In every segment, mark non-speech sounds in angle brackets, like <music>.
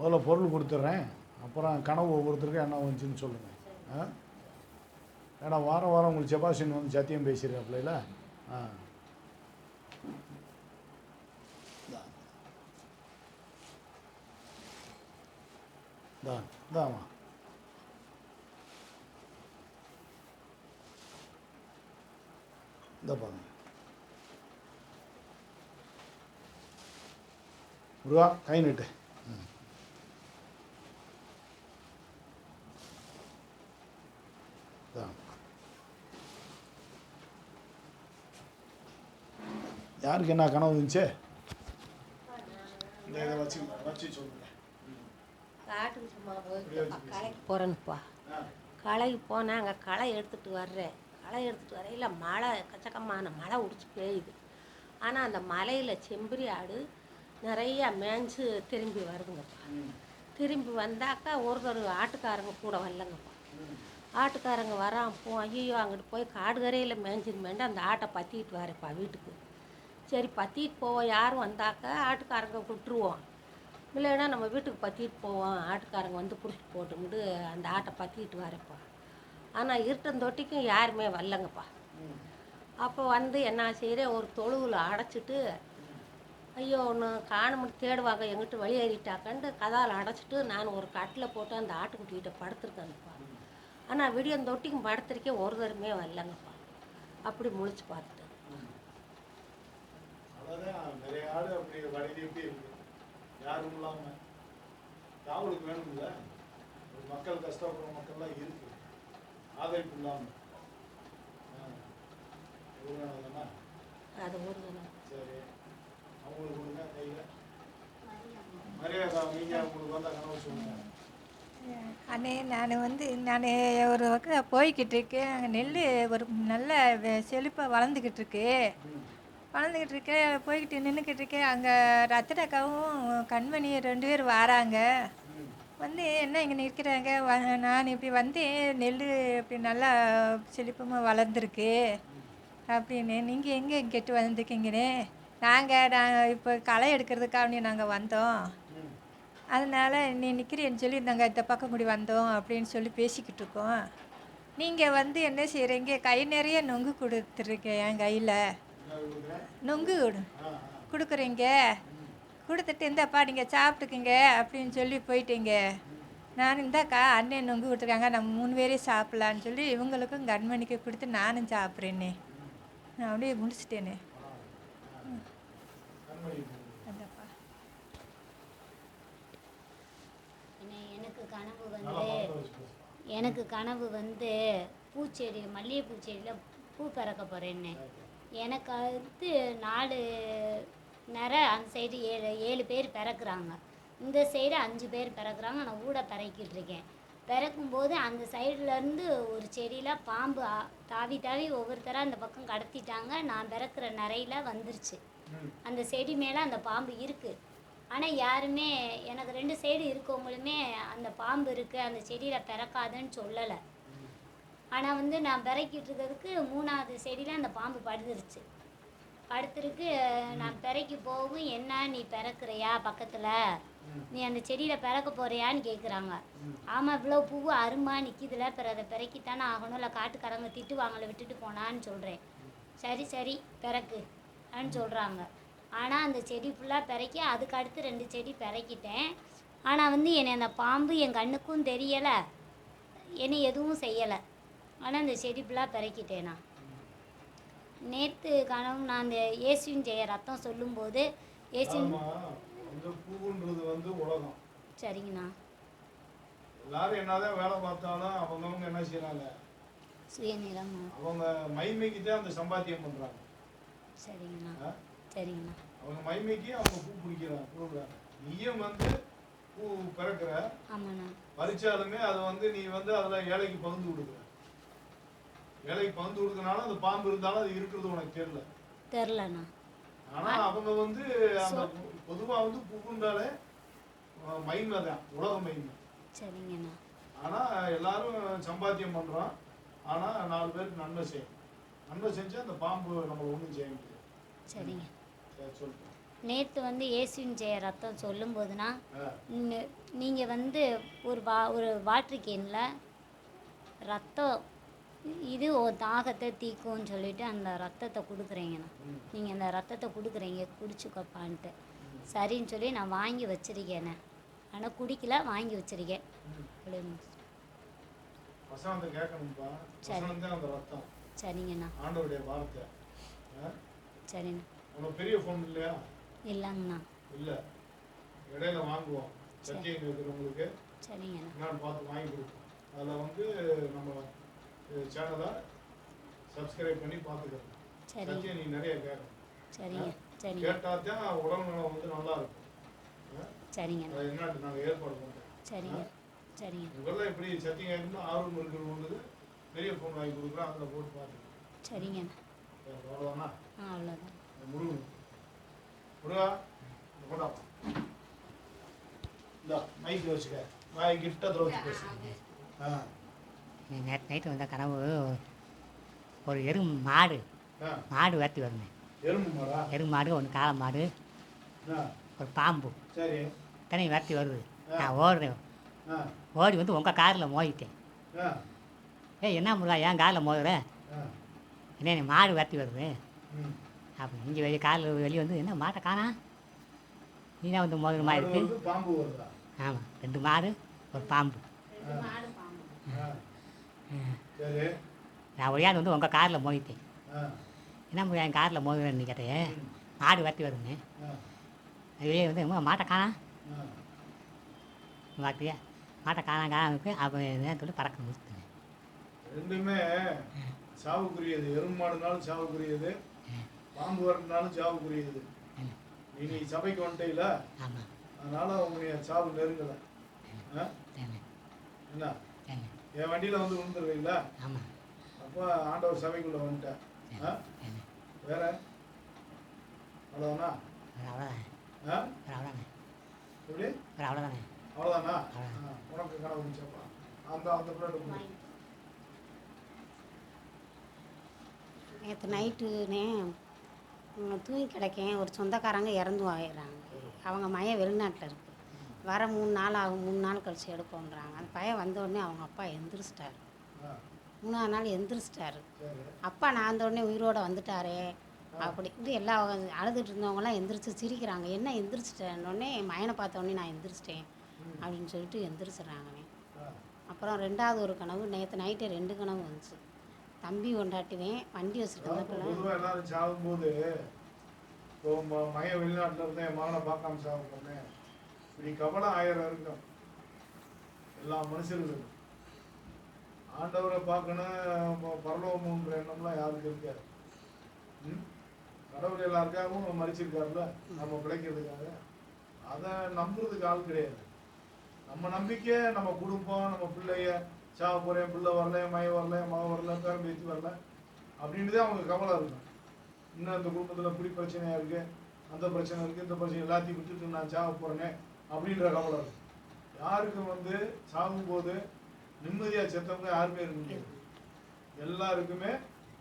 முதல்ல பொருள் கொடுத்துட்றேன். அப்புறம் கனவு ஒவ்வொருத்தருக்கும் என்ன வந்துச்சுன்னு சொல்லுங்கள் ஆ? ஏன்னா வாரம் வாரம் உங்களுக்கு செபாஷன் வந்து சத்தியம் பேசிடுறாப்புல ஆ. தான் தாம்மா இந்த பாருங்க. முருகா கை நீட்டு ம். இதான். யாருக்கு என்ன கனவு இருந்துச்சு? இந்த இதை வச்சு வச்சு சொல்லுங்க. காட்டுக்கு சும்மா வச்சு களைக்கு போகிறேன்ப்பா களைக்கு போனால் அங்கே களை எடுத்துகிட்டு வர்றேன் களை எடுத்துகிட்டு வரையில் மழை எக்கச்சக்கமான மழை உடிச்சு பெய்யுது. ஆனால் அந்த மலையில் செம்பரி ஆடு நிறையா மேய்ஞ்சு திரும்பி வருதுங்கப்பா. திரும்பி வந்தாக்கா ஒருத்தர் ஆட்டுக்காரங்க கூட வரலங்கப்பா. ஆட்டுக்காரங்க வரான் போ ஐயோ அங்கிட்டு போய் காடுகரையில் மேய்ஞ்சிருமேண்டு அந்த ஆட்டை பற்றிட்டு வரேன்ப்பா வீட்டுக்கு. சரி பற்றிட்டு போவோம். யாரும் வந்தாக்கா ஆட்டுக்காரங்க விட்டுருவோம். இல்லைன்னா நம்ம வீட்டுக்கு பற்றிட்டு போவோம். ஆட்டுக்காரங்க வந்து பிடிச்சிட்டு போட்டும்ட்டு அந்த ஆட்டை பற்றிட்டு வரேன்ப்பா ஆனால் இருட்டந்தொட்டிக்கும் யாருமே வரலங்கப்பா. அப்போ வந்து என்ன செய்கிறேன் ஒரு தொழுவில் அடைச்சிட்டு ஐயோ ஒன்று காணமுடி தேடுவாங்க எங்கிட்ட வெளியேறிட்டாக்கன்ட்டு கதாவில் அடைச்சிட்டு நான் ஒரு கட்டில் போட்டு அந்த ஆட்டுக்குட்டிகிட்ட படுத்துருக்கேன்ப்பா ஆனால் விடியந்தொட்டிக்கும் படுத்திருக்கே ஒரு தருமே வரலங்கப்பா. அப்படி முழிச்சு பார்த்துட்டேன். அதான் நிறைய ஆடு அப்படி எப்படி இருக்கு? யாரும் இல்லாம. காவலுக்கு வேணும்ல? ஒரு மக்கள் கஷ்டப்படுற மக்கள்லாம் இருக்கு. ஆதரிப்பு இல்லாம. ஆ. இது வேணும்தானே? அது ஒரு தினம் சரி. அவங்களுக்கு கொடுங்க கையில? மரியாதை. நீங்க உங்களுக்கு வந்த கனவு சொல்லுங்க. அண்ணே நான் வந்து நான் ஒரு பக்கம் போய்கிட்டு இருக்கேன். நெல் ஒரு நல்ல வெ- செழிப்பா வளர்ந்துக்கிட்டு இருக்கு. வளர்ந்துக்கிட்டு இருக்கேன் போய்கிட்டு நின்றுக்கிட்டு இருக்கேன் அங்கே ரத்தனக்காவும் கண்மணி ரெண்டு பேர் வராங்க. வந்து என்ன இங்கே நிற்கிறாங்க? வ நான் இப்படி வந்தேன் நெல் இப்படி நல்லா செழிப்பமாக வளர்ந்துருக்கு. அப்படின்னு நீங்கள் எங்கே கெட்டு வந்திருக்கீங்கண்ணே நாங்கள் நான் இப்போ களை எடுக்கிறதுக்காக நாங்கள் வந்தோம். அதனால் நீ நிற்கிறேன்னு சொல்லி நாங்கள் இந்த பக்கம் கூடி வந்தோம் அப்படின்னு சொல்லி பேசிக்கிட்டு இருக்கோம். நீங்கள் வந்து என்ன செய்கிறீங்க கை நிறைய நொங்கு கொடுத்துருக்கேன் என் கையில். நொங்கு கொடு. கொடுக்குறீங்க. கொடுத்துட்டு இந்தாப்பா நீங்கள் சாப்பிட்டுக்குங்க அப்படின்னு சொல்லி போயிட்டீங்க. நான் இந்தாக்கா அண்ணன் நொங்கு கொடுத்துருக்காங்க. நம்ம மூணு பேரே சாப்பிட்லான்னு சொல்லி இவங்களுக்கும் கண்மணிக்கு கொடுத்து நானும் சாப்பிட்றேனே. நான் அப்படியே முடிச்சிட்டேனே. அந்தப்பா எனக்கு கனவு வந்து எனக்கு கனவு வந்து பூச்செடி மல்லிகைப்பூ செடியில் பூ பறக்க போகிறேன்னு எனக்கு அடுத்து நாலு நிற அந்த சைடு ஏழு ஏழு பேர் பிறக்குறாங்க. இந்த சைடு அஞ்சு பேர் பிறக்குறாங்க. நான் ஊட பிறக்கிட்டு இருக்கேன். பிறக்கும்போது அந்த சைடுலேருந்து ஒரு செடியில் பாம்பு தாவி தாவி ஒவ்வொருத்தராக அந்த பக்கம் கடத்திட்டாங்க. நான் பிறக்கிற நிறையில வந்துருச்சு. அந்த செடி மேலே அந்த பாம்பு இருக்குது ஆனால் யாருமே எனக்கு ரெண்டு சைடு இருக்கவங்களுமே அந்த பாம்பு இருக்குது அந்த செடியில் பிறக்காதுன்னு சொல்லலை. ஆனால் வந்து நான் பிறக்கிட்டு இருக்கிறதுக்கு மூணாவது செடியில் அந்த பாம்பு படுத்துருச்சு. படுத்துருக்கு நான் பிறக்கி போகும் என்ன நீ பிறக்குறியா பக்கத்தில்? நீ அந்த செடியில் பிறக்க போறியான்னு கேட்குறாங்க ஆமாம் இவ்வளோ பூவு அருமா நிற்கிதுல பிற அதை பிறக்கித்தானே ஆகணும். இல்லை காட்டுக்காரங்க திட்டுவாங்கள விட்டுட்டு போனான்னு சொல்கிறேன் சரி சரி பிறக்கு அப்படின்னு சொல்கிறாங்க ஆனால் அந்த செடி ஃபுல்லாக பிறக்கி அதுக்கு அடுத்து ரெண்டு செடி பிறக்கிட்டேன். ஆனால் வந்து என்னை அந்த பாம்பு என் கண்ணுக்கும் தெரியலை. என்னை எதுவும் செய்யலை. ஆனால் அந்த செடி ஃபுல்லாக பிறக்கிட்டேன் நேற்று கனவு நான் அந்த இயேசுவின் ஜெய ரத்தம் சொல்லும்போது இயேசுவின் உலகம். சரிங்கண்ணா. எல்லாரும் என்னதான் வேலை பார்த்தாலும் அவங்கவங்க என்ன செய்யறாங்க சுயநிலமா? அவங்க மைமைக்கு தான் அந்த சம்பாத்தியம் பண்றாங்க. சரிங்கண்ணா? சரிங்கண்ணா. அவங்க மைமைக்கு அவங்க பூ பிடிக்கிறாங்க கொடுக்குறாங்க நீயும் வந்து பூ பிறக்கிற ஆமாண்ணா. பறிச்சாலுமே அது வந்து நீ வந்து அதுல ஏழைக்கு பகிர்ந்து கொடுக்குற. ஏழைக்கு பகிர்ந்து கொடுக்கறனால அந்த பாம்பு இருந்தாலும் அது இருக்கிறது உனக்கு தெரியல. தெரிலண்ணா ஆனா அவங்க வந்து அந்த பொதுவா வந்து பூக்குண்டாலே அஹ், மகிமை தான் உலக மகிமை சரிங்கண்ணா. ஆனா எல்லாரும் சம்பாத்தியம் பண்றோம். ஆனா நாலு பேருக்கு நன்மை செய்யும் நன்மை செஞ்சா அந்த பாம்பு நம்மளை ஒண்ணும் செய்ய முடியாது. சரிங்க. சரி நேற்று வந்து ஏசின் ஜெய ரத்தம் சொல்லும்போதுனா ஆ, நீங்கள் வந்து ஒரு வா ஒரு வாட்டர் கேனில் ரத்தம் இது ஒரு தாகத்தை தீக்கும்னு சொல்லிட்டு அந்த ரத்தத்தை கொடுக்குறீங்கண்ணா. நீங்கள் அந்த ரத்தத்தை கொடுக்குறீங்க குடிச்சுக்கப்பான்ட்டு. சரின்னு சொல்லி நான் வாங்கி வச்சிருக்கேண்ணே. ஆனால் குடிக்கல வாங்கி வச்சிருக்கேன். அப்படின்னு சரிங்கண்ணா. பெரிய ஃபோன் இல்லையா? இல்லைங்கண்ணா. இல்லை. இடையில வாங்குவோம். சரிங்கண்ணா. என்னன்னு பார்த்து வாங்கி கொடுப்போம். அதில் வந்து நம்ம சேனலை சப்ஸ்கிரைப் பண்ணி பார்த்துக்கணும் சரி. சத்தியம் நீ நிறைய கேட்கணும் சரிங்க சரிங்க. கேட்டால் தான் உடல்நலம் வந்து நல்லா இருக்கும். அதை என்னட்டு நாங்கள் ஏற்பாடு பண்ணுறோம் சரிங்க சரிங்க. இவரெல்லாம் இப்படி சத்தியம் கேட்கணும் ஆர்வம் இருக்கிறவங்களுக்கு பெரிய ஃபோன் வாங்கி கொடுக்குறோம் அதில் போட்டு பார்த்துக்கணும் சரிங்கண்ணா அவ்வளோதானா ஆ அவ்வளோதான் முருகன். முருகா கொண்டா இந்த மைக் வச்சுக்க. வாய் கிட்ட வச்சு பேசு ஆ. நேற்று நைட்டு வந்த கனவு. ஒரு எரு மாடு. மாடு வேர்த்தி வருமே எறும்பு மாடா? எரு மாடு ஒன்று காளை மாடு. ஒரு பாம்பு. தனி வேர்த்தி வருது. நான் ஓடுறேன். ஓடி வந்து உங்கள் காரில் மோதிட்டேன். ஏய் என்ன முருகா ஏன் காரில் மோதுற? என்ன மாடு வேர்த்தி வருது? அப்போ இங்கே வெளியே காரில் வெளியே வந்து என்ன மாட்டை காணா? நீ தான் வந்து மோதுற மாதிரி மாடு இருக்கு. வருது, பாம்பு வருதா? ஆமாம் ரெண்டு மாடு ஒரு பாம்பு. நான் ஒடியாந்து வந்து உங்கள் காரில் மோதிட்டேன். என்ன முருகா என் காரில் மோதுறேன்னு கேட்டேன். மாடு வருதுன்னு. ஆ வெளியே வந்து "அம்மா, மாட்டை காணா. பார்த்தியா மாட்டை காணா காணாம இருக்கு. அப்போ சொல்லி பறக்க முடிச்சுட்டேன் ரெண்டுமே சாவுக்குரியது. எறும்பு மாடுனாலும் சாவுக்குரியது. பாம்பு வரனாலும் சாவுக்குரியது. நீ சபைக்கு வந்துட்டீல ஆமாம் அதனால உங்களுடைய சாவு நெருங்கல. என்ன? என் வண்டியில வந்து விழுந்துருவீங்களா? ஆமாம் அப்போ ஆண்டவர் சபைக்குள்ள வந்துட்டேன் ஆ? வேற? அவ்வளோதானா ஆ? எப்படி? அவ்வளோதானே உனக்கு கனவு இருந்துச்சப்பா அந்த அந்த பிள்ளை நேற்று நைட்டுனே தூங்கி கிடக்கேன். ஒரு சொந்தக்காரங்க இறந்து ஆயிடுறாங்க அவங்க மையம் வெளிநாட்டில் இருக்குது வர மூணு நாள் ஆகும் மூணு நாள் கழிச்சு எடுப்போம்ன்றாங்க அந்த பையன் வந்த உடனே அவங்க அப்பா எந்திரிச்சிட்டாரு. மூணாவது நாள் எந்திரிச்சிட்டாரு. அப்பா நான் அந்த உடனே உயிரோட வந்துட்டாரே. அப்படி இப்படி எல்லா அழுதுட்டு இருந்தவங்களாம் எந்திரிச்சு சிரிக்கிறாங்க. என்ன எந்திரிச்சிட்டேன்னொடனே என் மயனை பார்த்த உடனே நான் எந்திரிச்சிட்டேன் அப்படின்னு சொல்லிட்டு எந்திரிச்சிடுறாங்கண்ணே அப்புறம் ரெண்டாவது ஒரு கனவு நேற்று நைட்டு ரெண்டு கனவு வந்துச்சு. தம்பி கொண்டாட்டுவேன் வண்டி எல்லாரும் சாகும்போது இப்போ மகன் வெளிநாட்டில் இருந்தேன் மகனை பார்க்காம சாக போனேன் இப்படி கவலை ஆயிரம் இருக்கும் எல்லா மனுஷர்களுக்கும். ஆண்டவரை பார்க்கணும் பரலோகம்ன்ற எண்ணம்லாம் யாருக்கு இருக்காது. கடவுள் எல்லாருக்காகவும் மறிச்சிருக்காருல்ல நம்ம பிழைக்கிறதுக்காக. அதை நம்புறதுக்கு ஆள் கிடையாது. நம்ம நம்பிக்கை நம்ம குடும்பம் நம்ம பிள்ளைய சாவ போறேன் பிள்ளை வரல மய வரல மக வரல பேரம் பேச்சு வரல அப்படின்னு தான் அவங்க கவலை இருக்கும். இன்னும் அந்த குடும்பத்தில் இப்படி பிரச்சனையா இருக்கு அந்த பிரச்சனை இருக்கு இந்த பிரச்சனை எல்லாத்தையும் விட்டுட்டு நான் சாவ போறேனே அப்படின்ற கவலை இருக்கும் யாருக்கும் வந்து சாகும்போது நிம்மதியாக செத்தவங்க யாருமே இருக்க முடியாது. எல்லாருக்குமே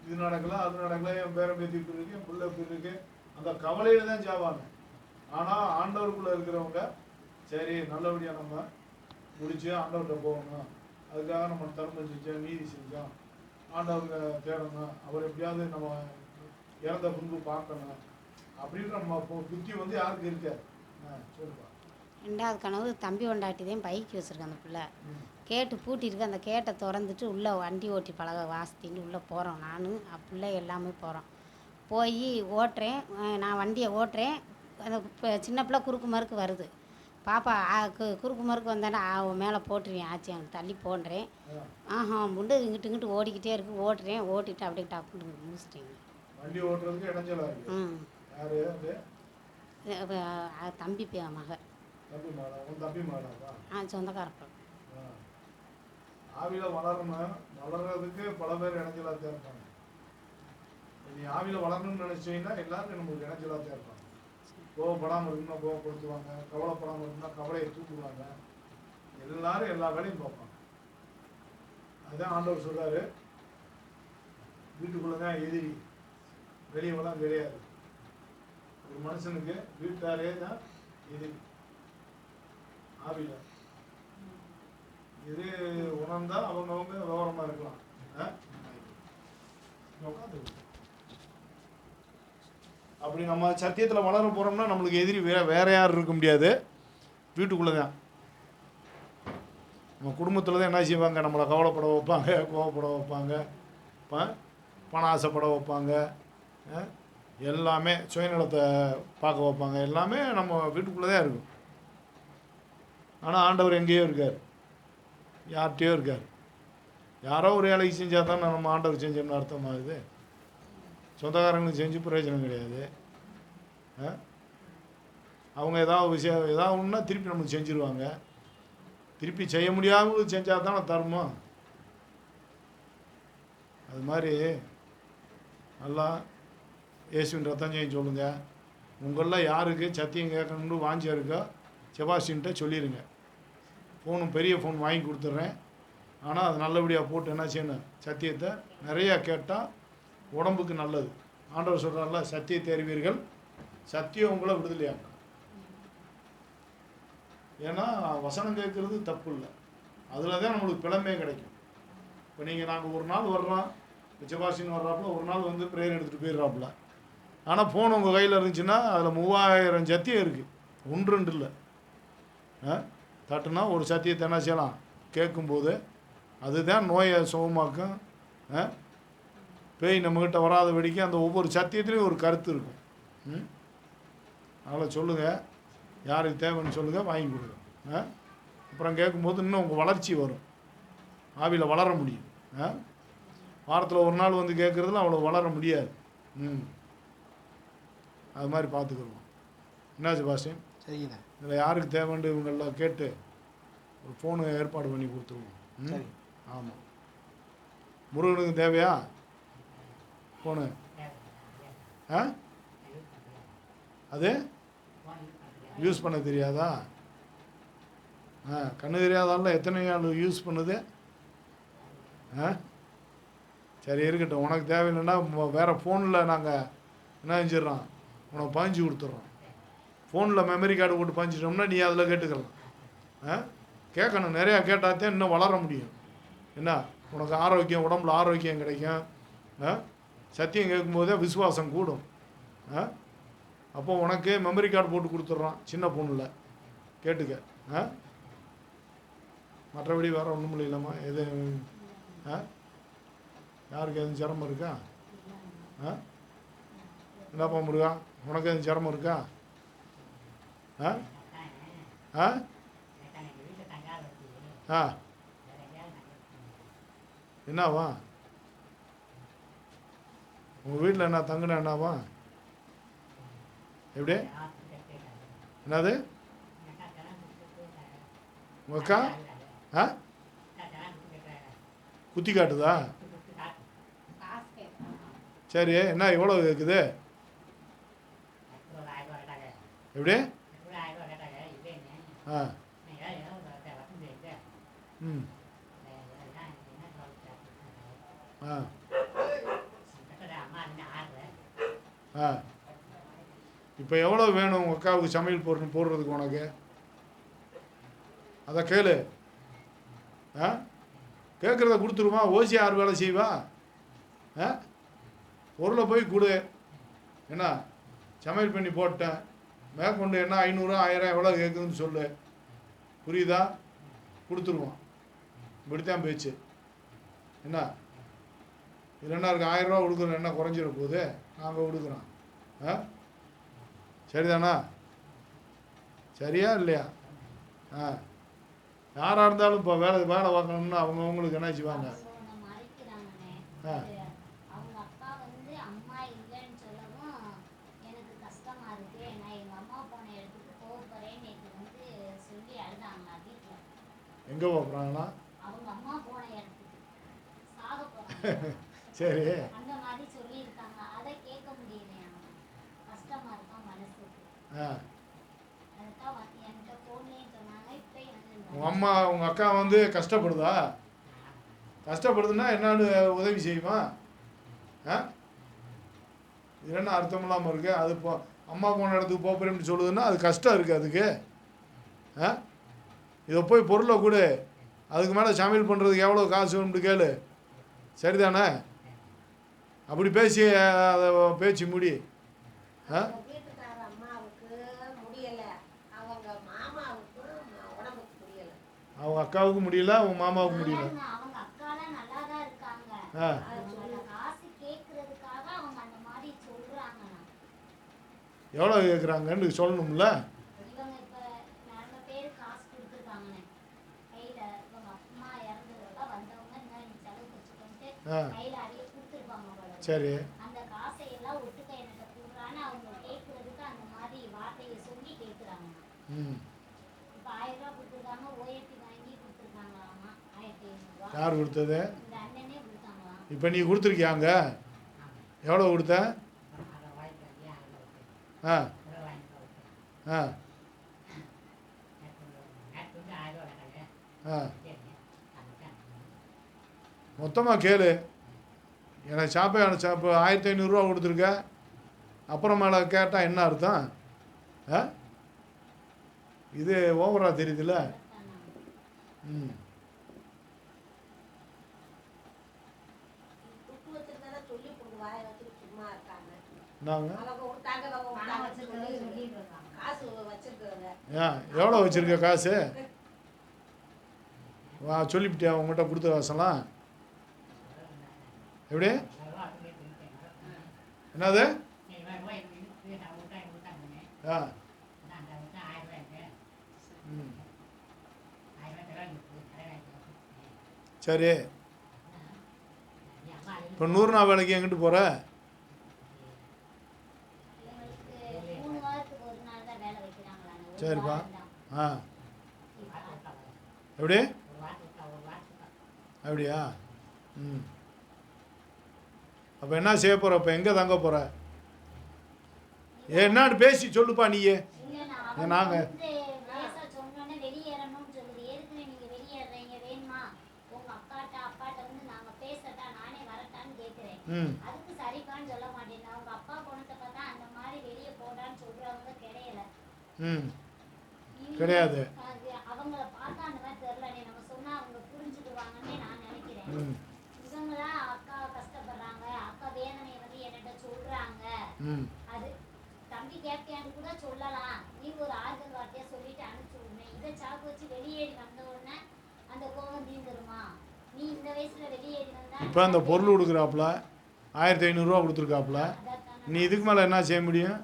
இது நடக்கலாம் அது நடக்கலாம் என் பேரம் பேத்தி இப்படி இருக்கு என் பிள்ளை இப்படி இருக்கு. அந்த கவலையில தான் சாவாங்க ஆனால் ஆண்டவருக்குள்ள இருக்கிறவங்க சரி நல்லபடியாக நம்ம முடிச்சு ஆண்டவர்கிட்ட போகணும். அதுக்காக நம்ம தர்மம் செஞ்சோம் நீதி செஞ்சோம். ஆண்டவருக்கு தேடணும். அவர் எப்படியாவது நம்ம இறந்த பின்பு பார்க்கணும். அப்படின்ற நம்ம புத்தி வந்து யாருக்கு இருக்காது? ஆ, சொல்லுப்பா. ரெண்டாவது கனவு தம்பி கொண்டாட்டி தான் பைக் வச்சுருக்கேன் அந்த பிள்ளை. கேட்டு பூட்டியிருக்கு அந்த கேட்டை திறந்துட்டு உள்ளே வண்டி ஓட்டி பழக வாசித்தின்னு உள்ளே போகிறோம் நானும் பிள்ளை எல்லாமே போகிறோம் போய் ஓட்டுறேன் நான் வண்டியை ஓட்டுறேன் அந்த சின்ன பிள்ளை குறுக்கு மறுக்கு வருது. பாப்பா குறுக்கு மறுக்கு வந்தானே அவன் மேலே போட்டுருவேன் ஆச்சு அங்கே தள்ளி போன்றேன். ஆஹா முண்டு இங்கிட்டு இங்கிட்டு ஓடிக்கிட்டே இருக்கு ஓட்டுறேன் ஓட்டிட்டு அப்படியே டப்புன்னு முடிச்சிட்டேங்க வண்டி ஓட்டுறதுக்கு ம். தம்பி மக. ஆ சொந்தக்காரப்பா. ஆவியில வளரணும். வளர்றதுக்கு பல பேர் இணைஞ்சலா தான் இருப்பாங்க நீ ஆவியில வளரணும்னு நினைச்சீங்கன்னா எல்லாரும் நமக்கு இணைஞ்சலா தான் இருப்பாங்க கோவப்படாம இருக்குன்னா கோவப்படுத்துவாங்க. கவலைப்படாம இருக்குன்னா கவலையை தூக்குவாங்க. எல்லாரும் எல்லா வேலையும் பார்ப்பாங்க. அதுதான் ஆண்டவர் சொல்றாரு. வீட்டுக்குள்ளதான் எதிரி வெளியே வளம் கிடையாது ஒரு மனுஷனுக்கு வீட்டாரே தான் இது ஆவில. இது உணர்ந்தா அவங்கவுங்க விவரமா இருக்கலாம். அப்படி நம்ம சத்தியத்தில் வளர போகிறோம்னா நம்மளுக்கு எதிரி வே வேற யாரும் இருக்க முடியாது. வீட்டுக்குள்ளே தான். நம்ம குடும்பத்தில் தான் என்ன செய்வாங்க? நம்மளை கவலைப்பட வைப்பாங்க கோவப்பட வைப்பாங்க. பணம் ஆசைப்பட வைப்பாங்க. ஆ? எல்லாமே சுயநலத்தை பார்க்க வைப்பாங்க. எல்லாமே நம்ம வீட்டுக்குள்ளே தான் இருக்கும். ஆனால் ஆண்டவர் எங்கேயோ இருக்கார். யார்கிட்டயோ இருக்கார். யாரோ ஒரு வேலைக்கு செஞ்சால் தான் நம்ம ஆண்டவர் செஞ்சோம்னு அர்த்தமாகுது. சொந்தக்காரங்களுக்கு செஞ்சு பிரயோஜனம் கிடையாது. ஆ? அவங்க ஏதாவது விஷயம் ஏதாவது ஒன்றுனா திருப்பி நம்மளுக்கு செஞ்சுருவாங்க. திருப்பி செய்ய முடியாமல் செஞ்சால் தானே தர்மம். அது மாதிரி நல்லா இயேசுவின் ரத்தம் செய்ய சொல்லுங்கள் உங்களில் யாருக்கு சத்தியம் கேட்கணும்னு வாஞ்சியாக இருக்கோ செபாஸ்டின்ட்ட சொல்லிடுங்க ஃபோனும் பெரிய ஃபோன் வாங்கி கொடுத்துட்றேன். ஆனால் அது நல்லபடியாக போட்டு என்ன செய்யணும்? சத்தியத்தை நிறையா கேட்டால் உடம்புக்கு நல்லது. ஆண்டவர் சொல்கிறார்ல சத்தியத்தை அறிவீர்கள். சத்தியம் உங்களை விடுதலையாங்க ஏன்னா வசனம் கேட்குறது தப்பு இல்லை. அதில் தான் நம்மளுக்கு பிளமே கிடைக்கும். இப்போ நீங்கள் நாங்கள் ஒரு நாள் வர்றோம். மிச்சபாசின்னு வர்றாப்புல ஒரு நாள் வந்து ப்ரேயர் எடுத்துகிட்டு போயிடுறாப்புல. ஆனால் ஃபோன் உங்கள் கையில் இருந்துச்சுன்னா அதில் மூவாயிரம் சத்தியம் இருக்குது ஒன்று ரெண்டு இல்லை. ஆ? தட்டுனா ஒரு சத்தியத்தை என்ன செய்யலாம்? கேட்கும்போது அதுதான் நோயை சுகமாக்கும் ஆ? பேய் நம்மக்கிட்ட வராத வெடிக்க அந்த ஒவ்வொரு சத்தியத்துலேயும் ஒரு கருத்து இருக்கும். ம்? அதனால் சொல்லுங்கள் யாருக்கு தேவைன்னு சொல்லுங்கள் வாங்கி கொடுங்க. ஆ? அப்புறம் கேட்கும்போது இன்னும் உங்கள் வளர்ச்சி வரும். ஆவியில் வளர முடியும். ஆ? வாரத்தில் ஒரு நாள் வந்து கேட்குறதுல அவ்வளோ வளர முடியாது. ம். அது மாதிரி பார்த்துக்குருவோம். என்னாச்சு பாஸ்டின் சரிங்கண்ணா இதில் யாருக்கு தேவைன்னு இவங்கெல்லாம் கேட்டு ஒரு ஃபோனு ஏற்பாடு பண்ணி கொடுத்துருவோம். ஆமாம் முருகனுக்கு தேவையா? ஃபோனு ஆ? அது? யூஸ் பண்ண தெரியாதா? ஆ கண்ணு தெரியாதால எத்தனை ஆள் யூஸ் பண்ணுது? ஆ? சரி இருக்கட்டும். உனக்கு தேவையில்லைன்னா வேற ஃபோனில் நாங்கள் என்ன செஞ்சிடறோம்? உனக்கு பாஞ்சு கொடுத்துட்றோம். ஃபோனில் மெமரி கார்டு போட்டு பாஞ்சிட்டோம்னா நீ அதில் கேட்டுக்கலாம். ஆ? கேட்கணும் நிறையா கேட்டால் தான் இன்னும் வளர முடியும். என்ன? உனக்கு ஆரோக்கியம் உடம்புல ஆரோக்கியம் கிடைக்கும். ஆ? சத்தியம் கேட்கும்போதே விசுவாசம் கூடும். ஆ? அப்போ உனக்கு மெமரி கார்டு போட்டு கொடுத்துட்றான் சின்ன பொண்ணில். கேட்டுக்க. ஆ? மற்றபடி வேறு ஒன்றும் இல்லைம்மா. எது? ஆ? யாருக்கு எதுவும் சிரமம் இருக்கா? ஆ? என்னப்பா முருகா? உனக்கு எதுவும் சிரமம் இருக்கா? ஆ ஆ ஆ என்னவா? உங்கள் வீட்டில் என்ன தங்குன என்னவா? எப்படி? என்னது? உங்கள் அக்கா ஆ குத்தி காட்டுதா? சரி என்ன எவ்வளோ இருக்குது எப்படி? இப்போ எவ்வளோ வேணும் உங்கள் அக்காவுக்கு சமையல் போடுற போடுறதுக்கு உனக்கு? அதை கேளு. ஆ? கேட்குறத கொடுத்துருமா? ஓசி ஆறு வேலை செய்வா? ஆ? பொருளை போய் கொடு. என்ன? சமையல் பண்ணி போட்டேன். மேற்கொண்டு என்ன? ஐநூறு ஆயிரம் எவ்வளோ கேட்குதுன்னு சொல்லு. புரியுதா? கொடுத்துருவோம். இப்படித்தான் பேச்சு. என்ன? இருக்கு? ஆயிரம் ரூபா கொடுக்குறோம் என்ன குறைஞ்சிட போகுது? நாங்கள் கொடுக்குறோம். ஆ? சரிதானா? சரியா இல்லையா? ஆ. யாராக இருந்தாலும் இப்போ வேலை வேலை பார்க்கணும்னா அவங்கவுங்களுக்கு என்ன செய்வாங்க. ஆ. அது அவங்க அப்பா வந்து அம்மா இல்லைன்னு சொல்லவும் எனக்கு கஷ்டமா இருக்கு நான் எங்க அம்மா போன இடத்துக்கு போக போறேன்னு நேற்று வந்து சொல்லி அழுதாங்க வீட்டுல எங்கே போகிறாங்களா அவங்க அம்மா போன இடத்துக்கு சாக போறாங்க சரி அந்த மாதிரி சொல்லியிருக்காங்க அதை கேட்க முடியலையா கஷ்டமா இருக்கா மனசுக்கு ஆ அதுதான் வந்து என்கிட்ட ஃபோன்லேயும் <laughs> சொன்னாங்க. இப்போ உங்கள் அம்மா உங்கள் அக்கா வந்து கஷ்டப்படுதா? கஷ்டப்படுதுன்னா என்னன்னு உதவி செய்யுமா? ஆ? இது என்ன அர்த்தம் இல்லாமல் இருக்கு? அது இப்போ அம்மா போன இடத்துக்கு போகிறேன்னு சொல்லுதுன்னா அது கஷ்டம் இருக்குது அதுக்கு. ஆ? இதை போய் பொருளை கொடு. அதுக்கு மேலே சமையல் பண்ணுறதுக்கு எவ்வளோ காசு வேணும்னு கேளு. சரிதானே? அப்படி பேசி அதை பேச்சு முடி. ஆ? அவங்க அக்காவுக்கு முடியல அவங்க மாமாவுக்கு முடியல. ஆ. எவ்வளோ கேட்குறாங்கன்னு சொல்லணும்ல இவங்க இப்ப நிறைய பேர் காசு கொடுத்துருக்காங்கண்ணே கையில இவங்க அம்மா இறந்ததெல்லாம் வந்தவங்க என்ன நீ செலவு வச்சுக்கோன்ட்டு ஆ கையில அடைய கொடுத்துருப்பாங்க போல சரி அந்த காசை எல்லாம் ஒட்டுக்க எனக்கு கொடுக்குறான்னு அவங்க கேட்கறதுக்கு அந்த மாதிரி வார்த்தையை சொல்லி கேட்குறாங்க ம் இப்போ ஆயிரம் ரூபா கொடுத்துருக்காங்க ஓஏபி வாங்கி கொடுத்துருக்காங்களாமா சரி. ஐநூறுரூவா யார் கொடுத்தது? இப்போ நீ கொடுத்துருக்கியாங்க எவ்வளோ கொடுத்த? ஆ. ஆ. ஆ. மொத்தமாக கேளு. எனக்கு சாப்பை சாப்பு ஆயிரத்தி ஐநூறுரூவா கொடுத்துருக்க. அப்புறம் மேலே கேட்டால் என்ன அர்த்தம்? ஆ? இது ஓவராக தெரியுதுல்ல? ம். என்னங்க? எவ்வளோ வச்சுருக்க காசு? வா சொல்லிவிட்டியா உங்கள்கிட்ட கொடுத்த காசெல்லாம்? எப்படி என்னது ஆ சரி இப்போ நூறு நாள் வேலைக்கு எங்கிட்டு போகிற சரிப்பா ஆ எப்படி அப்படியா ம் அப்போ என்ன செய்ய போகிற இப்போ எங்கே தங்க போகிற என்னான்னு பேசி சொல்லுப்பா நீயே இல்ல, நான் ஏ, அவங்க நாங்க- வந்து லேசா சொன்னோன்னே வெளியேறணும்னு சொல்லுது. எதுக்குண்ணே நீங்க வெளியேறுறீங்க? வேணுமா? உங்க அக்காட்ட, அப்பாட்ட வந்து நாங்க பேசட்டா, நானே வரட்டான்னு கேக்குறேன். ம் அப்பா ம் கிடையாது. அவங்கள பார்த்தா அந்த மாதிரி தெரியலனே நம்ம சொன்னா அவங்க புரிஞ்சுக்குவாங்கன்னே நான் நினைக்கிறேன் ம் இவங்களா அக்கா கஷ்டப்படுறாங்க அக்கா வேதனையை வந்து என்கிட்ட சொல்றாங்க ம் அது தம்பி கேப்டியான்னு கூட சொல்லலாம். நீ ஒரு ஆறுதல் வார்த்தையா சொல்லிட்டு அனுப்பிச்சு விடணும் இதை சாக்கு வச்சு வெளியேறி வந்த உடனே அந்த கோபம் தீந்துருமா? நீ இந்த வயசுல வெளியேறி வந்தா இப்போ அந்த பொருள் கொடுக்குறாப்புல ஆயிரத்தி ஐநூறுரூவா கொடுத்துருக்காப்புல. நீ இதுக்கு மேலே என்ன செய்ய முடியும்?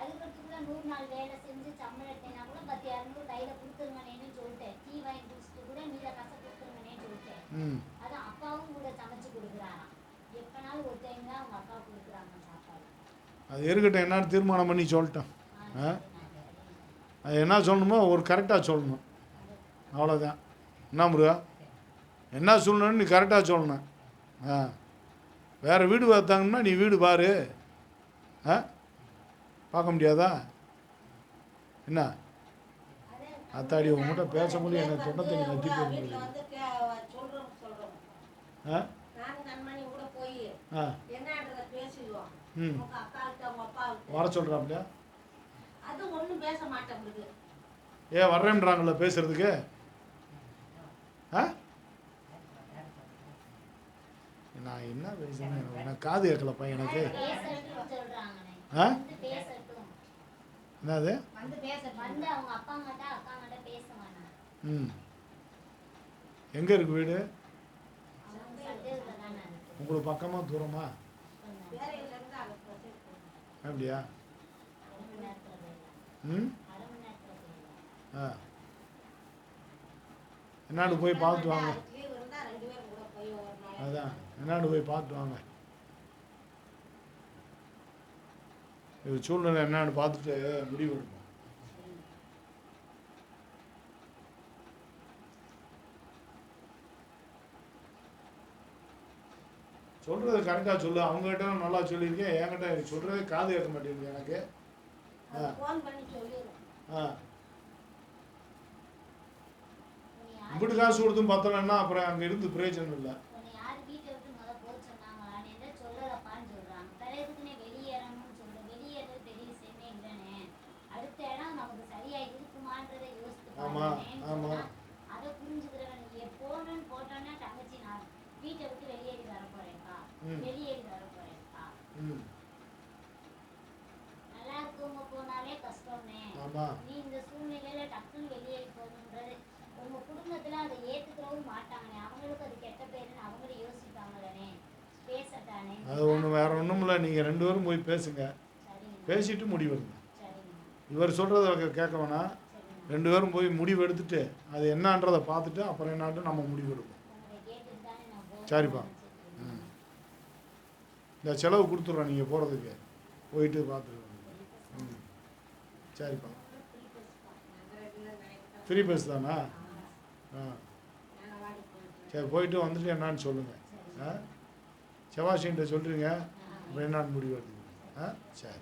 அதுக்கடுத்துக்குள்ள நூறு நாள் வேலை செஞ்சு சம்பளம் எடுத்தேன்னா கூட பத்து இரநூறு கையில கொடுத்துருங்கண்ணேன்னு சொல்லிட்டேன் டீ வாங்கி குடிச்சிட்டு கூட மீத காசை கொடுத்துருங்கண்ணேன்னு சொல்லிட்டேன் ம் அதான் அப்பாவும் கூட சமைச்சு கொடுக்குறாராம் எப்பனாலும் ஒரு டைம் தான் அவங்க அப்பா கொடுக்குறாங்க சாப்பாடு அது இருக்கட்டும் என்னன்னு தீர்மானம் பண்ணி சொல்லிட்டேன். அது என்ன சொல்லணுமோ ஒரு கரெக்டாக சொல்லணும். அவ்வளோதான் என்ன முருகா? என்ன சொல்லணும்னு நீ கரெக்டாக சொல்லணும். ஆ. வேறு வீடு பார்த்தாங்கன்னா நீ வீடு பாரு. ஆ? பார்க்க முடியாதா? என்ன? அத்தாடி உங்ககிட்ட பேச முடியும் எனக்கு தொண்டை தண்ணி நத்தி போக சொல்றோம் ஆ? ஆ. ம். வர சொல்கிறாப்லையா அது ஒண்ணும் பேச மாட்டேங்குது. ஏ வர்றேன்றாங்களே பேசுறதுக்கு? ஆ? நான் என்ன பேசுறேன் எனக்கு- காது கேட்கலப்பா எனக்கு. ஆ? என்னது? ம். எங்கே இருக்கு வீடு? உங்களுக்கு பக்கமாக தூரமா வேலையில இருந்து அங்க போய் அப்படியா? ம்? ஆ. என்னான்னு போய் பார்த்து வாங்க. அதுதான் போய் அதான் என்னான்னு போய் பார்த்துட்டு வாங்க. இது சூழ்நிலை என்னான்னு பார்த்துட்டு முடிவு எடுப்போம். சொல்கிறது கரெக்டாக சொல்லு. அவங்ககிட்ட நல்லா சொல்லியிருக்கேன். என்கிட்ட சொல்கிறதே காது கேட்க மாட்டேங்குது எனக்கு. ஆ. இப்படி காசு கொடுத்தும் பத்தலைன்னா அப்புறம் அங்கே இருந்து பிரயோஜனம் இல்லை. அது ஒன்றும் வேறு ஒன்றும் இல்லை. நீங்கள் ரெண்டு பேரும் போய் பேசுங்க. பேசிட்டு முடிவெடுங்க இவர் சொல்கிறத கேட்க வேணாம் ரெண்டு பேரும் போய் முடிவு எடுத்துட்டு அது என்னன்றதை பார்த்துட்டு அப்புறம் என்னான்ட்டு நம்ம முடிவு எடுப்போம். சரிப்பா. ம். இந்த செலவு கொடுத்துட்றோம் நீங்கள் போகிறதுக்கு போயிட்டு பார்த்துட்டு ம். சரிப்பா. ஃப்ரீ பஸ் தானா? ஆ. சரி போயிட்டு வந்துட்டு என்னான்னு சொல்லுங்கள் ஆ? செவ்வாசின்ட்ட சொல்கிறீங்க அப்புறம் என்னான்னு முடிவு ஆ? சரி.